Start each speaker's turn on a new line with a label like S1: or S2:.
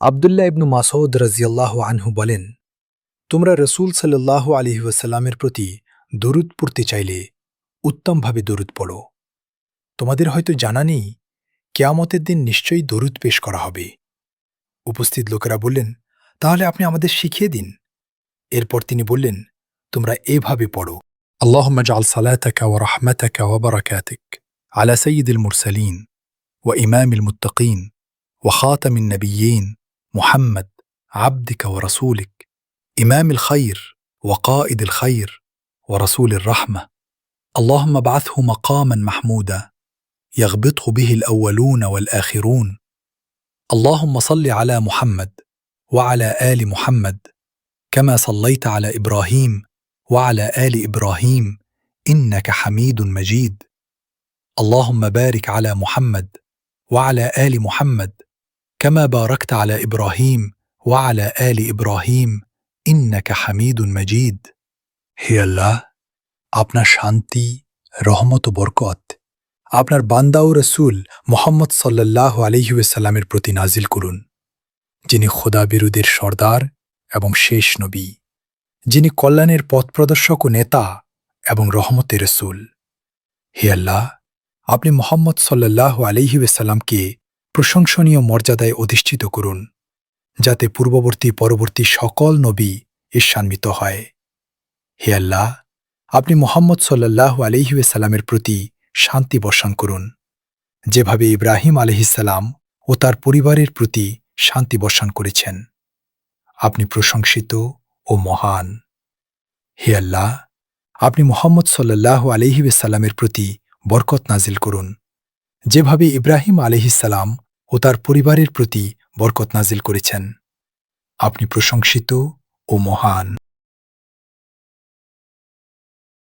S1: আবদুল্লাহ ইবনু মাসউদ রাজিয়াল্লাহ আনহু বলেন তোমরা রসুল সাল্লাহ আলহি ওয়াসাল্লামের প্রতি দরুদ পড়তে চাইলে উত্তমভাবে দরুদ পড়ো তোমাদের হয়তো জানা নেই কেয়ামতের দিন নিশ্চয়ই দরুদ পেশ করা হবে উপস্থিত লোকেরা বললেন তাহলে আপনি আমাদের শিখিয়ে দিন এরপর তিনি বললেন তোমরা এভাবে পড়ো اللهم اجعل صلاتك ورحمتك وبركاتك على سيد المرسلين وإمام المتقين وخاتم النبيين محمد عبدك ورسولك إمام الخير وقائد الخير ورسول الرحمة. اللهم ابعثه مقاما محمودا يغبطه به الأولون والآخرون. اللهم صل على محمد وعلى آل محمد كما صليت على إبراهيم وعلى آل إبراهيم إنك حميد مجيد. اللهم بارك على محمد وعلى آل محمد كما باركت على إبراهيم وعلى آل إبراهيم إنك حميد مجيد হে আল্লাহ আপনার শান্তি রহমত ও বরকত আপনার বান্দা ও রসুল মোহাম্মদ সাল্লাহ আলহিউসাল্লামের প্রতি নাজিল করুন যিনি খোদা বিরুদের সর্দার এবং শেষ নবী যিনি কল্যাণের পথ প্রদর্শক ও নেতা এবং রহমতের রসুল হে আল্লাহ আপনি মোহাম্মদ সাল্লাহ আলহিউসাল্লামকে প্রশংসনীয় মর্যাদায় অধিষ্ঠিত করুন, যাতে পূর্ববর্তী পরবর্তী সকল নবী ঈর্ষান্বিত হয়। হে আল্লাহ, আপনি মোহাম্মদ সাল্লাহ আলহিউসাল্লামের প্রতি শান্তি বর্ষণ করুন। যেভাবে ইব্রাহিম আলহিসাল্লাম ও তার পরিবারের প্রতি শান্তি বর্ষণ করেছেন। আপনি প্রশংসিত ও মহান। হে আল্লাহ, আপনি মোহাম্মদ সাল্লাহ আলহিউসাল্লামের প্রতি বরকত নাজিল করুন। যেভাবে ইব্রাহিম আলহিসাল্লাম ও তার পরিবারের প্রতি বরকত নাজিল করেছেন। আপনি প্রশংসিত ও মহান।